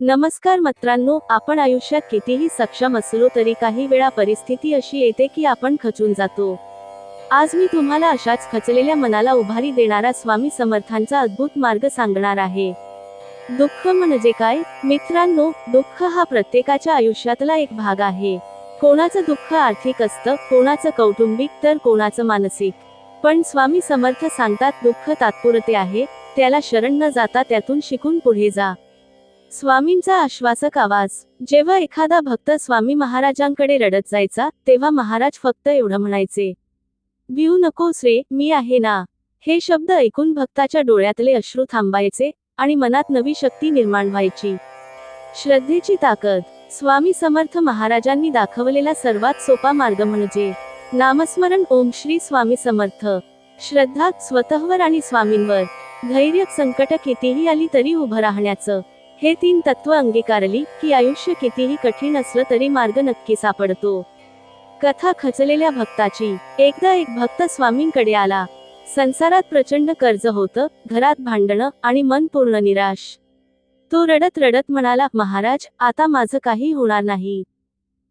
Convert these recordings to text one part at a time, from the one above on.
नमस्कार मित्रांनो आपण आयुष्यात कितीही सक्षम असलो तरी काही वेळा परिस्थिती अशी येते की आपण खचून जातो. आज मी तुम्हाला अशाच खचलेल्या मनाला उभारी देणारा स्वामी समर्थांचा अद्भुत मार्ग सांगणार आहे. दुःख म्हणजे काय? मित्रांनो दुःख हा प्रत्येकाच्या आयुष्यातला एक भाग आहे. कोणाचं दुःख आर्थिक असतं कोणाचं कौटुंबिक तर कोणाचं मानसिक. पण स्वामी समर्थ सांगतात दुःख तात्पुरते आहे त्याला शरण न जाता त्यातून शिकून पुढे जा. स्वामींचा आश्वासक आवाज. जेव्हा एखादा भक्त स्वामी महाराजांकडे रडत जायचा तेव्हा महाराज फक्त एवढं म्हणायचे भिऊ नकोस रे मी आहे ना. हे शब्द ऐकून भक्ताच्या डोळ्यातले अश्रू थांबायचे आणि मनात नवी शक्ती निर्माण व्हायची. श्रद्धेची ताकद. स्वामी समर्थ महाराजांनी दाखवलेला सर्वात सोपा मार्ग म्हणजे नामस्मरण ओम श्री स्वामी समर्थ. श्रद्धा स्वतःवर आणि स्वामींवर. धैर्य संकट कितीही आली तरी उभं राहण्याचं. हे तीन तत्व अंगीकारली की आयुष्य कितीही कठीण असलं तरी मार्ग नक्की सापडतो. कथा खचलेल्या भक्ताची. एकदा एक भक्त स्वामींकडे आला. संसारात प्रचंड कर्ज होतं घरात भांडणं आणि मन पूर्ण निराश. तो रडत रडत म्हणाला महाराज आता माझं काही होणार नाही.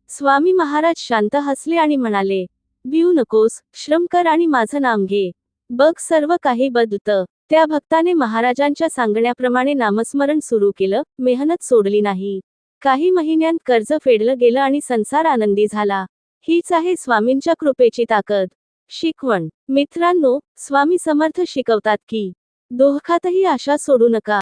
स्वामी महाराज शांत हसले आणि म्हणाले भिऊ नकोस श्रम कर आणि माझं नाम घे. बघ सर्व काही बदलतं त्या भक्ताने महाराजांच्या सांगण्याप्रमाणे नामस्मरण सुरू केलं मेहनत सोडली नाही. काही महिन्यांत कर्ज फेडलं गेलं आणि संसार आनंदी झाला. हीच आहे स्वामींच्या कृपेची ताकद. शिकवण. मित्रांनो स्वामी समर्थ शिकवतात की दोहखातही आशा सोडू नका.